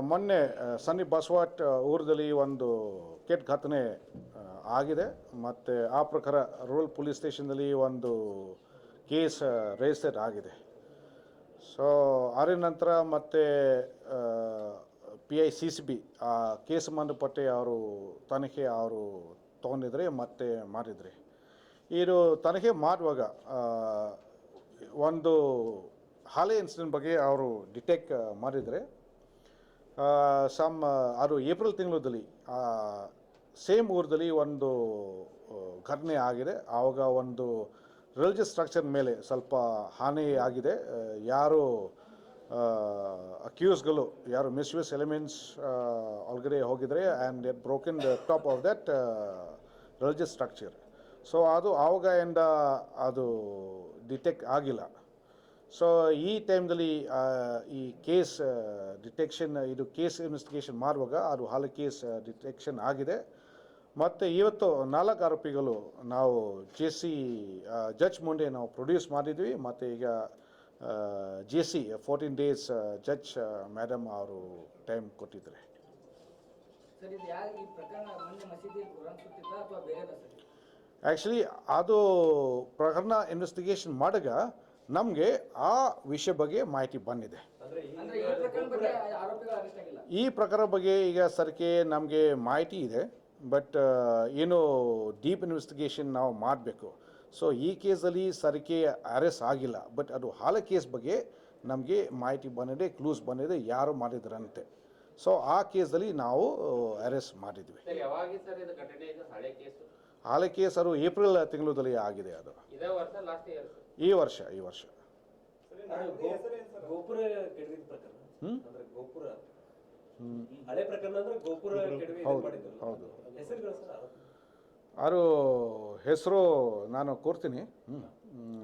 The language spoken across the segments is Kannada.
ಮೊನ್ನೆ ಸನ್ನಿ ಬಸವಾಟ್ ಊರದಲ್ಲಿ ಒಂದು ಕೆಟ್ಟ ಘಟನೆ ಆಗಿದೆ. ಮತ್ತು ಆ ಪ್ರಕಾರ ರೂರಲ್ ಪೊಲೀಸ್ ಸ್ಟೇಷನ್ದಲ್ಲಿ ಒಂದು ಕೇಸ್ ರಿಜಿಸ್ಟರ್ ಆಗಿದೆ. ಸೊ ಅದರ ನಂತರ ಮತ್ತೆ P I C C B, ಆ, ಕೇಸ್ ಸಂಬಂಧಪಟ್ಟ ಅವರು ತನಿಖೆ ಅವರು ತೊಗೊಂಡಿದ್ರೆ ಮತ್ತೆ ಮಾಡಿದರೆ. ಇದು ತನಿಖೆ ಮಾಡುವಾಗ ಒಂದು ಹಾಲೆ ಇನ್ಸಿಡೆಂಟ್ ಬಗ್ಗೆ ಅವರು ಡಿಟೆಕ್ಟ್ ಮಾಡಿದರೆ. ಸಮ್ ಅದು ಏಪ್ರಿಲ್ ತಿಂಗಳಲ್ಲಿ ಸೇಮ್ ಊರದಲ್ಲಿ ಒಂದು ಘಟನೆ ಆಗಿದೆ. ಆವಾಗ ಒಂದು ರಿಲಿಜಿಯಸ್ ಸ್ಟ್ರಕ್ಚರ್ ಮೇಲೆ ಸ್ವಲ್ಪ ಹಾನಿ ಆಗಿದೆ. ಯಾರು ಅಕ್ಯೂಸ್ಗಳು ಯಾರು ಮಿಸ್ಯೂಸ್ ಎಲಿಮೆಂಟ್ಸ್ ಒಳಗಡೆ ಹೋಗಿದ್ರೆ and at broken the top of that religious structure so ಅದು ಆವಾಗದಿಂದ ಅದು ಡಿಟೆಕ್ಟ್ ಆಗಿಲ್ಲ. ಸೊ ಈ ಟೈಮ್ದಲ್ಲಿ ಈ ಕೇಸ್ ಡಿಟೆಕ್ಷನ್ ಇದು ಕೇಸ್ ಇನ್ವೆಸ್ಟಿಗೇಷನ್ ಮಾಡುವಾಗ ಅದು ಹಾಲು ಕೇಸ್ ಡಿಟೆಕ್ಷನ್ ಆಗಿದೆ. ಮತ್ತು ಇವತ್ತು ನಾಲ್ಕು ಆರೋಪಿಗಳು ನಾವು ಜೆ ಸಿ ಜಡ್ಜ್ ಮುಂದೆ ನಾವು ಪ್ರೊಡ್ಯೂಸ್ ಮಾಡಿದ್ವಿ. ಮತ್ತು ಈಗ J C fourteen days judge madam ಅವರು ಟೈಮ್ ಕೊಟ್ಟಿದ್ದಾರೆ. ಆ್ಯಕ್ಚುಲಿ ಅದು ಪ್ರಕರಣ ಇನ್ವೆಸ್ಟಿಗೇಷನ್ ಮಾಡಾಗ ನಮಗೆ ಆ ವಿಷಯ ಬಗ್ಗೆ ಮಾಹಿತಿ ಬಂದಿದೆ. ಅಂದ್ರೆ ಈ ಪ್ರಕರಣ ಬಗ್ಗೆ ಆರೋಪಿಗಳು ಅರೆಸ್ಟ್ ಈ ಪ್ರಕಾರ ಬಗ್ಗೆ ಈಗ ಸರ್ಕೆ ನಮಗೆ ಮಾಹಿತಿ ಇದೆ ಬಟ್ ಏನು ಡೀಪ್ ಇನ್ವೆಸ್ಟಿಗೇಷನ್ ನಾವು ಮಾಡಬೇಕು. ಸೊ ಈ ಕೇಸಲ್ಲಿ ಸರ್ಕೆ ಅರೆಸ್ಟ್ ಆಗಿಲ್ಲ ಬಟ್ ಅದು ಹಾಲ ಕೇಸ್ ಬಗ್ಗೆ ನಮಗೆ ಮಾಹಿತಿ ಬಂದಿದೆ ಕ್ಲೂಸ್ ಬಂದಿದೆ ಯಾರು ಮಾಡಿದ್ರಂತೆ. ಸೊ ಆ ಕೇಸಲ್ಲಿ ನಾವು ಅರೆಸ್ಟ್ ಮಾಡಿದ್ವಿ. ಹಾಲೆ ಯಾವಾಗ ಸರ್ ಇದು ಘಟನೆ ಇದು ಹಳೆ ಕೇಸು ಹಾಲ ಕೇಸ್ ಅದು ಏಪ್ರಿಲ್ ತಿಂಗಳಲ್ಲಿ ಆಗಿದೆ ಅದು. ಈ ವರ್ಷ ಈ ವರ್ಷ. ಗೋಪುರ ಕೆಡವಿದ ಪ್ರಕರಣ. ಅಂದ್ರೆ ಗೋಪುರ. ಹಳೆ ಪ್ರಕರಣ ಅಂದ್ರೆ ಗೋಪುರ ಹೌದು. ಅವರು ಹೆಸರು ನಾನು ಕೊಡ್ತೀನಿ. ಹ್ಮ್. ಹ್ಮ್,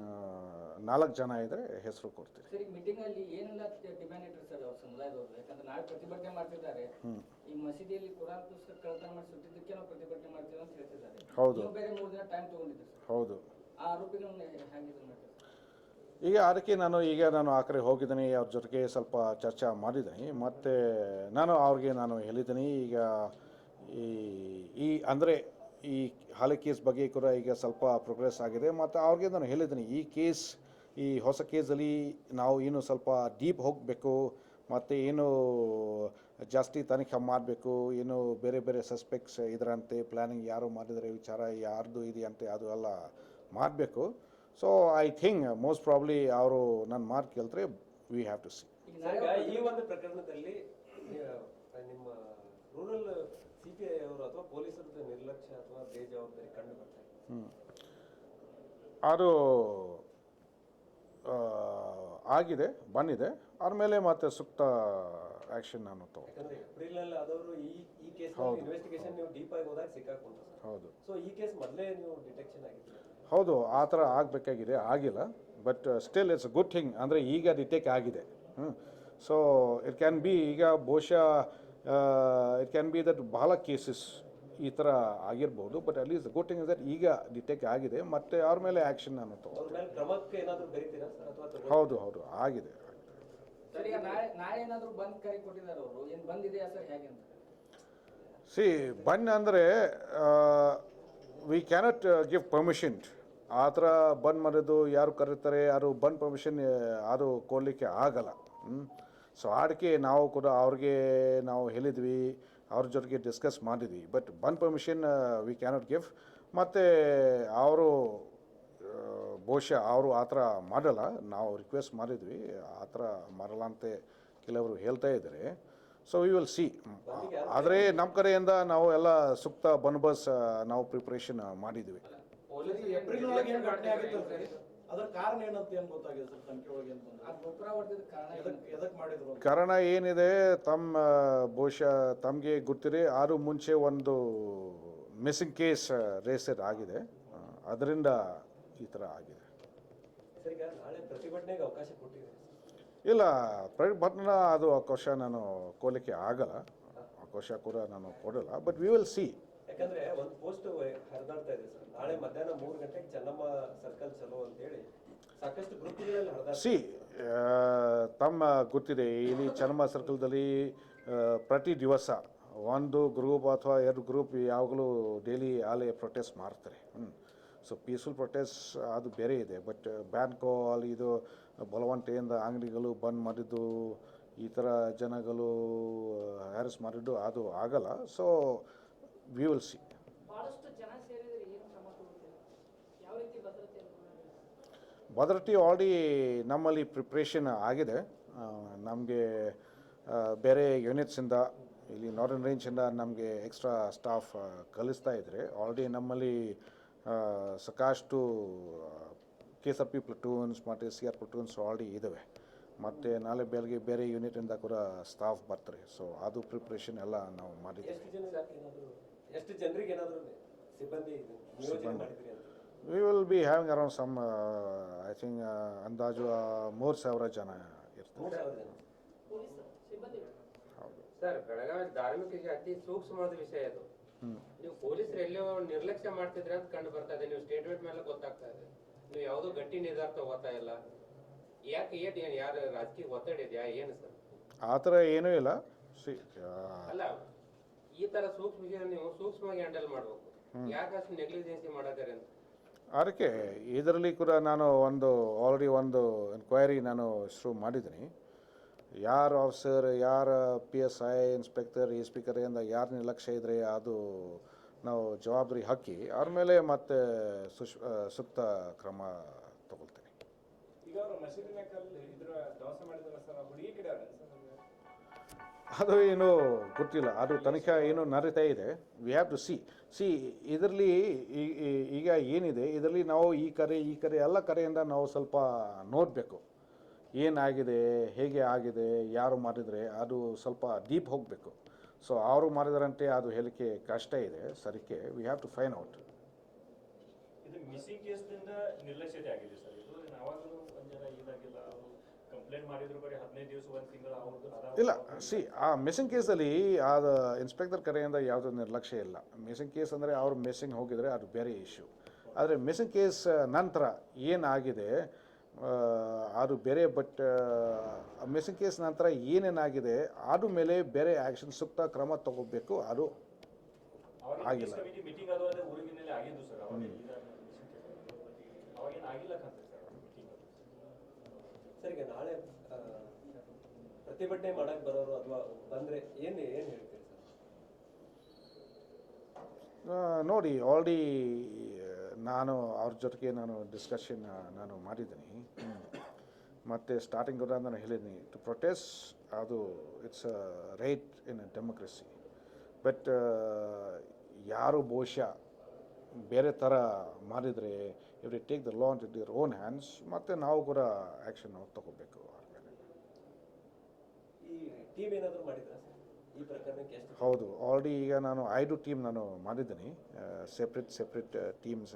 ನಾಲ್ಕು ಜನ ಇದ್ರೆ ಹೆಸರು ಕೊಡ್ತೀನಿ. ಸರ್ ಮೀಟಿಂಗ್ ಅಲ್ಲಿ ಏನೆಲ್ಲ ಡಿಮ್ಯಾಂಡ್ ಇಟ್ಟರು ಸರ್ ಅವ್ರ ಸಮುದಾಯದವರು? ಯಾಕಂದ್ರೆ ನಾಳೆ ಪ್ರತಿಭಟನೆ ಮಾಡ್ತಿದ್ದಾರೆ. ಈ ಮಸೀದಿಯಲ್ಲಿ ಕುರಾನ್ ಪುಸ್ತಕ ಕಳ್ತನ ಮಾಡಿ ಸುಟ್ಟಿದ್ದಕ್ಕೆ ನಾವು ಪ್ರತಿಭಟನೆ ಮಾಡ್ತೀವಿ ಅಂತ ಹೇಳ್ತಿದ್ದಾರೆ. ಹೌದು. ಬೇರೆ ಮೂರು ದಿನ ಟೈಮ್ ತಗೊಂಡಿದ್ದೆ ಸರ್. ಹೌದು. ಆ ಆರೋಪಿಗಳನ್ನ ಹೇಗೆ ಇದು ಮಾಡ್ತೀರಿ ಈಗ ಅದಕ್ಕೆ ನಾನು ಈಗ ನಾನು ಆ ಕಡೆ ಹೋಗಿದ್ದೀನಿ, ಅವ್ರ ಜೊತೆಗೆ ಸ್ವಲ್ಪ ಚರ್ಚೆ ಮಾಡಿದ್ದೀನಿ. ಮತ್ತು ನಾನು ಅವ್ರಿಗೆ ನಾನು ಹೇಳಿದ್ದೀನಿ, ಈಗ ಈ ಈ ಅಂದರೆ ಈ ಹಾಲಿ ಕೇಸ್ ಬಗ್ಗೆ ಕೂಡ ಈಗ ಸ್ವಲ್ಪ ಪ್ರೋಗ್ರೆಸ್ ಆಗಿದೆ. ಮತ್ತು ಅವ್ರಿಗೆ ನಾನು ಹೇಳಿದ್ದೀನಿ, ಈ ಕೇಸ್, ಈ ಹೊಸ ಕೇಸಲ್ಲಿ ನಾವು ಏನು ಸ್ವಲ್ಪ ಡೀಪ್ ಹೋಗಬೇಕು, ಮತ್ತು ಏನು ಜಾಸ್ತಿ ತನಿಖೆ ಮಾಡಬೇಕು ಏನು ಬೇರೆ ಬೇರೆ ಸಸ್ಪೆಕ್ಟ್ಸ್ ಇದರಂತೆ ಪ್ಲ್ಯಾನಿಂಗ್ ಯಾರು ಮಾಡಿದರೆ ವಿಚಾರ, ಯಾರ್ದು ಇದೆಯಂತೆ ಅದು ಎಲ್ಲ ಮಾಡಬೇಕು. So I think most probably ಅವರು ನನ್ನ ಮಾತು ಕೇಳ್ತಾರೆ ವಿ ಹ್ಯಾವ್ ಟು ಸಿ ಈ ಒಂದು ಪ್ರಕರಣದಲ್ಲಿ ನಿಮ್ಮ ರೂರಲ್ ಸಿಪಿಐ ಅವರು ಅಥವಾ ಪೊಲೀಸರದ್ದು ನಿರ್ಲಕ್ಷ್ಯ ಅಥವಾ ಬೇಜವಾಬ್ದಾರಿ ಕಂಡು ಬರ್ತಾ ಅದು ಆಗಿದೆ ಬಂದಿದೆ. ಅವ್ರ ಮೇಲೆ ಮತ್ತೆ ಸೂಕ್ತ ಆ್ಯಕ್ಷನ್ ನಾನು ತಗೋ ಹೌದು. ಹೌದು. ಸೊ ಈ ಕೇಸ್ ಮೊದಲೇ ನೀವು ಡಿಟೆಕ್ಷನ್ ಆಗಿದ್ದೀರಿ ಹೌದು ಆ ಥರ ಆಗಬೇಕಾಗಿದೆ ಆಗಿಲ್ಲ. But still it's good thing ಅಂದರೆ ಈಗ ಡಿಟೆಕ್ಟ್ ಆಗಿದೆ. ಹ್ಞೂ ಸೊ ಇಟ್ ಕ್ಯಾನ್ ಬಿ ಈಗ ಬಹುಶಃ ಇಟ್ ಕ್ಯಾನ್ ಬಿ ದಟ್ ಬಹಳ ಕೇಸಸ್ ಈ ಥರ ಆಗಿರ್ಬೋದು. ಬಟ್ ಅಲ್ಲಿ is good thing is that ಈಗ ಡಿಟೆಕ್ಟ್ ಆಗಿದೆ. ಮತ್ತು ಅವ್ರ ಮೇಲೆ ಆ್ಯಕ್ಷನ್ ನಾನು ತಗೋ ಮೇಲೆ ಕ್ರಮಕ್ಕೆ ಏನಾದ್ರು ಬೆರಿತೀರಾ ಸರ್? ಅಥವಾ ಹೌದು ಹೌದು. ಆಗಿದೆ. ಸಿ ಬನ್ ಅಂದರೆ ವಿ ಕ್ಯಾನಟ್ ಗಿವ್ ಪರ್ಮಿಷನ್ ಆ ಥರ ಬಂದ್ ಮಾಡಿದ್ದು ಯಾರು ಕರೀತಾರೆ ಯಾರು ಬಂದ್ ಪರ್ಮಿಷನ್ ಯಾರು ಕೊಡಲಿಕ್ಕೆ ಆಗಲ್ಲ. ಸೊ ಅದಕ್ಕೆ ನಾವು ಕೂಡ ಅವ್ರಿಗೆ ನಾವು ಹೇಳಿದ್ವಿ ಅವ್ರ ಜೊತೆಗೆ ಡಿಸ್ಕಸ್ ಮಾಡಿದ್ವಿ. ಬಟ್ ಬಂದ್ ಪರ್ಮಿಷನ್ ವಿ ಕ್ಯಾನಾಟ್ ಗಿವ್ ಮತ್ತು ಅವರು ಬಹುಶಃ ಅವರು ಆ ಥರ ಮಾಡಲ್ಲ. ನಾವು ರಿಕ್ವೆಸ್ಟ್ ಮಾಡಿದ್ವಿ ಆ ಥರ ಮಾಡಲ್ಲ ಅಂತ ಕೆಲವರು ಹೇಳ್ತಾ ಇದ್ದಾರೆ. ಸೊ ವಿ ವಿಲ್ ಸಿ ಆದರೆ ನಮ್ಮ ಕಡೆಯಿಂದ ನಾವು ಎಲ್ಲ ಸೂಕ್ತ ಬಂದೋಬಸ್ ನಾವು ಪ್ರಿಪ್ರೇಷನ್ ಮಾಡಿದ್ವಿ. ಏಪ್ರಿಲ್ ಒಳಗೆ ಏನ್ ಘಟನೆ ಆಗಿತ್ತು ಅದರ ಅದ್ರ ಕಾರಣ ಏನಂತ ಏನ್ ಗೊತ್ತಾಗಿದೆ ಸರ್ ತನಿಖೆ ಒಳಗೆ ಏನ್ ಬಂದ ಆ ಗೋಪುರ ಕಾರಣ? ಎದಕ್ ಮಾಡಿದ್ರು ಕಾರಣ ಏನಿದೆ ತಮ್ಮ ಬಹುಶಃ ತಮಗೆ ಗೊತ್ತಿರಿ ಆರು ಮುಂಚೆ ಒಂದು ಮಿಸ್ಸಿಂಗ್ ಕೇಸ್ ರೇಸರ್ ಆಗಿದೆ. ಅದರಿಂದ ಈ ಥರ ಆಗಿದೆ. ಸರ್ ಈಗ ನಾಳೆ ಪ್ರತಿಭಟನೆಗೆ ಅವಕಾಶ ಕೊಟ್ಟಿದ್ದೀರಿ ಇಲ್ಲ ಪ್ರತಿಭಟನಾ ಅದು ಅವಕಾಶ ನಾನು ಕೊಡಲಿಕ್ಕೆ ಆಗಲ್ಲ. ಅವಕಾಶ ಕೂಡ ನಾನು ಕೊಡಲ್ಲ ಬಟ್ ವಿ ವಿಲ್ ಸಿ ಯಾಕಂದ್ರೆ ಒಂದು ಪೋಸ್ಟ್ ಹರಿದಾಡ್ತಾ ಇದೆ ಸರ್. ನಾಳೆ ಮಧ್ಯಾಹ್ನ ಮೂರು ಗಂಟೆಗೆ ಚೆನ್ನಮ್ಮ ಸರ್ಕಲ್ ಚಲೋ ಅಂತ ಹೇಳಿ ಸಾಕಷ್ಟು ಗ್ರೂಪ್ಗಳಲ್ಲಿ ಹರಿದಾಡ್ತಾ ಸಿ ತಮ್ಮ ಗೊತ್ತಿದೆ ಇಲ್ಲಿ ಚನ್ನಮ್ಮ ಸರ್ಕಲ್ದಲ್ಲಿ ಪ್ರತಿ ದಿವಸ ಒಂದು ಗ್ರೂಪ್ ಅಥವಾ ಎರಡು ಗ್ರೂಪ್ ಯಾವಾಗಲೂ ಡೈಲಿ ಆಲೆ ಪ್ರೊಟೆಸ್ಟ್ ಮಾಡ್ತಾರೆ. ಸೊ ಪೀಸ್ಫುಲ್ ಪ್ರೊಟೆಸ್ಟ್ ಅದು ಬೇರೆ ಇದೆ ಬಟ್ ಬ್ಯಾನ್ ಕಾಲ್ ಇದು ಬಲವಂತೆಯಿಂದ ಅಂಗಡಿಗಳು ಬಂದ್ ಮಾಡಿದ್ದು ಈ ಥರ ಜನಗಳು ಹ್ಯಾರಸ್ ಮಾಡಿದ್ದು ಅದು ಆಗಲ್ಲ. ಸೊ ವಿ ವಿಲ್ ಸಿ ಬಹಳಷ್ಟು ಜನ ಸೇರಿದ್ರೆ ಏನು ಕ್ರಮ ತಗೋತೀರಾ ಯಾವ ರೀತಿ ಭದ್ರತೆಯನ್ನು ಭದ್ರತೆ ಆಲ್ರೆಡಿ ನಮ್ಮಲ್ಲಿ ಪ್ರಿಪ್ರೇಷನ್ ಆಗಿದೆ. ನಮಗೆ ಬೇರೆ ಯೂನಿಟ್ಸಿಂದ ಇಲ್ಲಿ ನಾರ್ದನ್ ರೇಂಜಿಂದ ನಮಗೆ ಎಕ್ಸ್ಟ್ರಾ ಸ್ಟಾಫ್ ಕಲಿಸ್ತಾ ಇದ್ದಾರೆ ಆಲ್ರೆಡಿ ನಮ್ಮಲ್ಲಿ ಸಾಕಷ್ಟು K S R P platoons ಮತ್ತು ಸಿ ಆರ್ ಪ್ಲಟೂನ್ಸ್ ಆಲ್ರೆಡಿ ಇದ್ದಾವೆ ಮತ್ತು ನಾಳೆ ಬೆಳಗ್ಗೆ ಬೇರೆ ಯೂನಿಟಿಂದ ಕೂಡ ಸ್ಟಾಫ್ ಬರ್ತಾರೆ. ಸೊ ಅದು ಪ್ರಿಪ್ರೇಷನ್ ಎಲ್ಲ ನಾವು ಮಾಡಿದ್ದೀವಿ. ಎಷ್ಟು ಜನರಿಗೆ ಏನಾದರೂ ಸಿಬ್ಬಂದಿ ಇದು ನಿಯೋಜನೆ ಮಾಡಿದ್ರಿ ಅಂತ? We will be having around some I think ಅಂದಾಜು ಮೂರು ಸಾವಿರ ಜನ ಇರ್ತಾರೆ. ಮೂರು ಸಾವಿರ ಜನ. ಪೊಲೀಸ್ ಸಿಬ್ಬಂದಿ ಹೌದು. ಸರ್ ಬೆಳಗಾವಿ ಧಾರ್ಮಿಕ ಅತಿ ಸೂಕ್ಷ್ಮವಾದ ವಿಷಯ ಅದು ನೀವು ಪೊಲೀಸರು ಎಲ್ಲೋ ನಿರ್ಲಕ್ಷ್ಯ ಮಾಡ್ತಿದ್ರೆ ಅಂತ ಕಂಡು ಬರ್ತಾ ಇದೆ. ನೀವು ಸ್ಟೇಟ್ಮೆಂಟ್ ಮೇಲೆ ಗೊತ್ತಾಗ್ತಾ ಇದೆ. ನೀವು ಯಾವುದೋ ಗಟ್ಟಿ ನಿರ್ಧಾರ ತಗೋತಾ ಇಲ್ಲ. ಯಾಕೆ ಏನ್ ಏನ್ ಯಾರು ರಾಜಕೀಯ ಒತ್ತಡ ಇದೆಯಾ? ಏನು ಸರ್? ಆ ಥರ ಏನೂ ಇಲ್ಲ. ಸಿ ಅಲ್ಲ ಈ ತರ ಸೂಕ್ಷ್ಮ ನೀವು ಸೂಕ್ಷ್ಮವಾಗಿ ಹ್ಯಾಂಡಲ್ ಮಾಡಬೇಕು. ಯಾಕೆ ನೆಗ್ಲಿಜೆನ್ಸಿ ಮಾಡತ್ತಾರೆ ಅಂತ? ಅದಕ್ಕೆ ಇದರಲ್ಲಿ ಕೂಡ ನಾನು ಒಂದು ಆಲ್ರೆಡಿ ಒಂದು ಎನ್ಕ್ವೈರಿ ನಾನು ಶುರು ಮಾಡಿದ್ದೀನಿ. ಯಾರು ಆಫೀಸರ್ ಯಾರ P S I inspector S P ಎಂದ ಯಾರು ನಿರ್ಲಕ್ಷ್ಯ ಇದ್ದರೆ ಅದು ನಾವು ಜವಾಬ್ದಾರಿ ಹಾಕಿ ಅವ್ರ ಮೇಲೆ ಮತ್ತೆ ಸುಶ್ ಸೂಕ್ತ ಕ್ರಮ ತಗೊಳ್ತೀನಿ. ಈಗ ಅವರು ಮಸೀದಿನ ಕಲ್ಲು ಇದ್ರ ದೋಸೆ ಮಾಡಿದ್ರಲ್ಲ ಸರ್ ಹುಡುಗಿ ಕಡೆ? ಅದು ಏನು ಗೊತ್ತಿಲ್ಲ. ಅದು ತನಿಖೆ ಏನು ನಡೀತಾ ಇದೆ. We have to see see ಇದರಲ್ಲಿ ಈಗ ಏನಿದೆ? ಇದರಲ್ಲಿ ನಾವು ಈ ಕರೆ ಈ ಕರೆ ಎಲ್ಲ ಕರೆಯಿಂದ ನಾವು ಸ್ವಲ್ಪ ನೋಡಬೇಕು. ಏನಾಗಿದೆ? ಹೇಗೆ ಆಗಿದೆ? ಯಾರು ಮಾಡಿದರೆ ಅದು ಸ್ವಲ್ಪ ಡೀಪ್ ಹೋಗಬೇಕು. ಸೊ ಅವರು ಮಾಡಿದರಂತೆ ಅದು ಹೇಳಿಕೆ ಕಷ್ಟ ಇದೆ. ಸರಿಕೆ we have to find out ಇಲ್ಲ ಸಿ ಆ ಮಿಸ್ಸಿಂಗ್ ಕೇಸಲ್ಲಿ ಆದ ಇನ್ಸ್ಪೆಕ್ಟರ್ ಕಡೆಯಿಂದ ಯಾವುದೂ ನಿರ್ಲಕ್ಷ್ಯ ಇಲ್ಲ. ಮಿಸ್ಸಿಂಗ್ ಕೇಸ್ ಅಂದರೆ ಅವ್ರು ಮಿಸ್ಸಿಂಗ್ ಹೋಗಿದರೆ ಅದು ಬೇರೆ ಇಶ್ಯೂ ಆದರೆ ಮಿಸ್ಸಿಂಗ್ ಕೇಸ್ ನಂತರ ಏನಾಗಿದೆ ಅದು ಬೇರೆ ಬಟ್ ಮಿಸ್ಸಿಂಗ್ ಕೇಸ್ ನಂತರ ಏನೇನಾಗಿದೆ ಅದು ಮೇಲೆ ಬೇರೆ ಆ್ಯಕ್ಷನ್ ಸೂಕ್ತ ಕ್ರಮ ತಗೋಬೇಕು ಅದು ಆಗಿಲ್ಲ. ಕಮಿಟಿ ಮೀಟಿಂಗ್ ಅದು ಅದೇ ಊರಿಗಿನಲ್ಲಿ ಆಗಿದ್ದು ಸರ್ ಅವಾಗ ಅವಾಗೇನು ಆಗಿಲ್ಲ ಕಾಣ್ತದೆ ಸರ್ ಮೀಟಿಂಗ್ ಸರ್, ಈಗ ನಾಳೆ ಪ್ರತಿಭಟನೆ ಮಾಡಕ್ ಬರೋರು ಅಥವಾ ಬಂದ್ರೆ ಏನ್ ಏನ್ ಹೇಳ್ತೀರಿ ನೋಡಿ ಆಲ್ರೆಡಿ ನಾನು ಅವ್ರ ಜೊತೆಗೆ ನಾನು ಡಿಸ್ಕಷನ್ ನಾನು ಮಾಡಿದ್ದೀನಿ. ಮತ್ತು ಸ್ಟಾರ್ಟಿಂಗ್ ನಾನು ಹೇಳಿದ್ದೀನಿ. ಟು ಪ್ರೊಟೆಸ್ಟ್ ಅದು it's a right in a democracy but ಯಾರು ಬಹುಶಃ ಬೇರೆ ಥರ ಮಾಡಿದರೆ every take the law in their own hands ಮತ್ತು ನಾವು ಕೂಡ ಆ್ಯಕ್ಷನ್ ತಗೋಬೇಕು ಹೌದು ಆಲ್ರೆಡಿ ಈಗ ನಾನು ಐದು ಟೀಮ್ ನಾನು ಮಾಡಿದ್ದೀನಿ. ಸೆಪ್ರೇಟ್ ಸೆಪ್ರೇಟ್ ಟೀಮ್ಸ್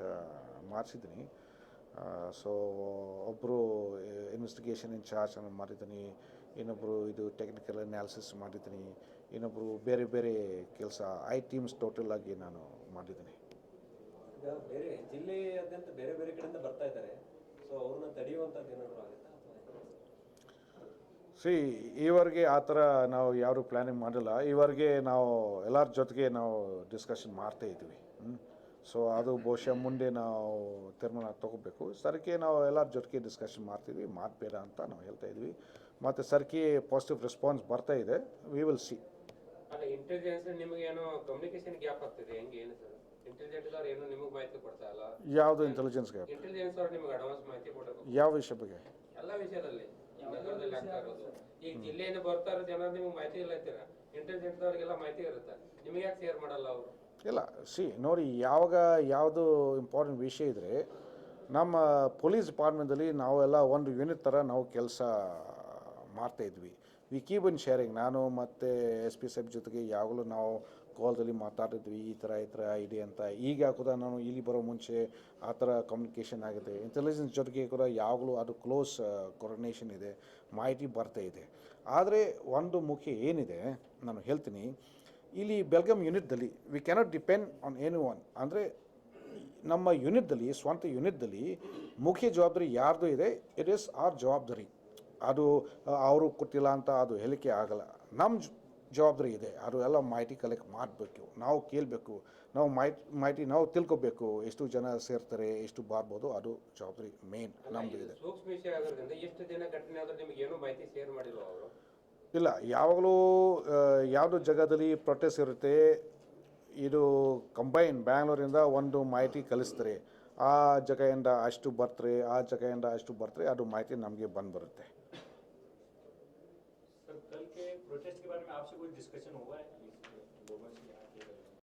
ಮಾಡಿಸಿದ್ದೀನಿ. ಸೊ ಒಬ್ಬರು ಇನ್ವೆಸ್ಟಿಗೇಷನ್ ಇನ್ಚಾರ್ಜ್ ನಾನು ಮಾಡಿದ್ದೀನಿ. ಇನ್ನೊಬ್ಬರು ಇದು ಟೆಕ್ನಿಕಲ್ ಅನಾಲಿಸಿಸ್ ಮಾಡಿದ್ದೀನಿ. ಇನ್ನೊಬ್ಬರು ಬೇರೆ ಬೇರೆ ಕೆಲಸ ಐ ಟೀಮ್ಸ್ ಟೋಟಲ್ ಆಗಿ ನಾನು ಮಾಡಿದ್ದೀನಿ. ಈಗ ಬೇರೆ ಜಿಲ್ಲೆಯಾದ್ಯಂತ ಬೇರೆ ಬೇರೆ ಕಡೆಯಿಂದ ಬರ್ತಾ ಇದ್ದಾರೆ. ಸೊ ಅವ್ರನ್ನ ತಡೆಯುವಂತದ್ದು ಏನಾದ್ರು ಆಗುತ್ತಾ ಸಿ ಈವರೆಗೆ ಆ ಥರ ನಾವು ಯಾರು ಪ್ಲ್ಯಾನಿಂಗ್ ಮಾಡಿಲ್ಲ. ಈವರೆಗೆ ನಾವು ಎಲ್ಲರ ಜೊತೆಗೆ ನಾವು ಡಿಸ್ಕಷನ್ ಮಾಡ್ತಾ ಇದ್ವಿ. ಸೊ ಅದು ಬಹುಶಃ ಮುಂದೆ ನಾವು ತೀರ್ಮಾನ ತಗೋಬೇಕು. ಸರ್ಕೆ ನಾವು ಎಲ್ಲರ ಜೊತೆಗೆ ಡಿಸ್ಕಷನ್ ಮಾಡ್ತೀವಿ ಮಾಡಬೇಡ ಅಂತ ನಾವು ಹೇಳ್ತಾ ಇದ್ವಿ. ಮತ್ತು ಸರ್ಕೆ ಪಾಸಿಟಿವ್ ರೆಸ್ಪಾನ್ಸ್ ಬರ್ತಾ ಇದೆ. ವಿ ವಿಲ್ ಸಿ ಅಲ್ಲ ಇಂಟೆಲಿಜೆನ್ಸ್ ನಿಮಗೆ ಏನೋ ಕಮ್ಯುನಿಕೇಶನ್ ಗ್ಯಾಪ್ ಆಗ್ತಿದೆ. ಹೆಂಗೆ ಏನು ಸರ್? ಇಂಟೆಲಿಜೆನ್ಸ್ ಅವ್ರು ಏನು ನಿಮಗೆ ಮಾಹಿತಿ ಕೊಡ್ತಾ ಇಲ್ಲ? ಯಾವುದು ಇಂಟೆಲಿಜೆನ್ಸ್ಗೆ ಇಂಟೆಲಿಜೆನ್ಸ್ ಗ್ಯಾಪ್ ನಿಮಗೆ ಅಡ್ವಾನ್ಸ್ ಮಾಹಿತಿ ಕೊಡಬೇಕು. ಯಾವ ವಿಷಯ ಬಗ್ಗೆ? ಎಲ್ಲ ವಿಷಯದಲ್ಲಿ ನಗರದಲ್ಲಿ ಆಗ್ತಾ ಇರೋದು. ಈಗ ಜಿಲ್ಲೆಯಿಂದ ಬರ್ತಾ ಜನ ನಿಮ್ಗೆ ಮಾಹಿತಿ ಇಲ್ಲ ಅಂತೀರ? ಇಂಟೆಲಿಜೆನ್ಸ್ ಅವ್ರಿಗೆಲ್ಲ ಮಾಹಿತಿ ಇರುತ್ತೆ. ನಿಮಗೆ ಯಾಕೆ ಶೇರ್ ಮಾಡಲ್ಲ ಅವರು? ಇಲ್ಲ ಸಿ ನೋಡಿ ಯಾವಾಗ ಯಾವುದು ಇಂಪಾರ್ಟೆಂಟ್ ವಿಷಯ ಇದ್ರೆ ನಮ್ಮ ಪೊಲೀಸ್ ಡಿಪಾರ್ಟ್ಮೆಂಟಲ್ಲಿ ನಾವೆಲ್ಲ ಒಂದು ಯೂನಿಟ್ ಥರ ನಾವು ಕೆಲಸ ಮಾಡ್ತಾ ಇದ್ವಿ. ವಿ ಕೀಪ್ ಇನ್ ಶೇರಿಂಗ್ ನಾನು ಮತ್ತು ಎಸ್ ಪಿ ಸಾಹೇಬ್ ಜೊತೆಗೆ ಯಾವಾಗಲೂ ನಾವು ಕಾಲ್ದಲ್ಲಿ ಮಾತಾಡಿದ್ವಿ, ಈ ಥರ ಈ ಥರ ಇದೆ ಅಂತ. ಈಗ ಕೂಡ ನಾನು ಇಲ್ಲಿ ಬರೋ ಮುಂಚೆ ಆ ಥರ ಕಮ್ಯುನಿಕೇಷನ್ ಆಗಿದೆ. ಇಂಟೆಲಿಜೆನ್ಸ್ ಜೊತೆಗೆ ಕೂಡ ಯಾವಾಗಲೂ ಅದು ಕ್ಲೋಸ್ ಕೊರೊನೇಷನ್ ಇದೆ, ಮಾಹಿತಿ ಬರ್ತಾ ಇದೆ. ಆದರೆ ಒಂದು ಮುಖ್ಯ ಏನಿದೆ, ನಾನು ಹೇಳ್ತೀನಿ. ಇಲ್ಲಿ Belgaum ಯೂನಿಟ್ದಲ್ಲಿ we cannot depend on any one ಅಂದರೆ ನಮ್ಮ ಯೂನಿಟ್ದಲ್ಲಿ ಸ್ವಂತ ಯೂನಿಟ್ದಲ್ಲಿ ಮುಖ್ಯ ಜವಾಬ್ದಾರಿ ಯಾರ್ದು ಇದೆ ಇಟ್ ಈಸ್ ಆರ್ ಜವಾಬ್ದಾರಿ. ಅದು ಅವರು ಕೊಟ್ಟಿಲ್ಲ ಅಂತ ಅದು ಹೇಳಿಕೆ ಆಗಲ್ಲ. ನಮ್ಮ ಜವಾಬ್ದಾರಿ ಇದೆ. ಅದು ಎಲ್ಲ ಮಾಹಿತಿ ಕಲೆಕ್ಟ್ ಮಾಡಬೇಕು. ನಾವು ಕೇಳಬೇಕು. ನಾವು ಮಾಹಿತಿ ಮಾಹಿತಿ ನಾವು ತಿಳ್ಕೊಬೇಕು. ಎಷ್ಟು ಜನ ಸೇರ್ತಾರೆ ಎಷ್ಟು ಬಾರ್ಬೋದು ಅದು ಜವಾಬ್ದಾರಿ ಮೇನ್ ನಮ್ಮದು ಇದೆ. ಸೂಕ್ಷ್ಮ ಆಗೋದ್ರಿಂದ ಎಷ್ಟು ದಿನ ಘಟನೆ ಆದ್ರೆ ನಿಮ್ಗೆ ಏನೂ ಮಾಹಿತಿ ಶೇರ್ ಮಾಡಿಲ್ವ ಅವರು? ಇಲ್ಲ ಯಾವಾಗಲೂ ಯಾವುದು ಜಾಗದಲ್ಲಿ ಪ್ರೊಟೆಸ್ಟ್ ಇರುತ್ತೆ ಇದು ಕಂಬೈನ್ ಬ್ಯಾಂಗ್ಳೂರಿಂದ ಒಂದು ಮಾಹಿತಿ ಕಲಿಸ್ತಾರೆ. ಆ ಜಾಗದಿಂದ ಅಷ್ಟು ಬರ್ತಾರೆ ಆ ಜಾಗದಿಂದ ಅಷ್ಟು ಬರ್ತಾರೆ ಅದು ಮಾಹಿತಿ ನಮಗೆ ಬಂದು ಬರುತ್ತೆ specie nuove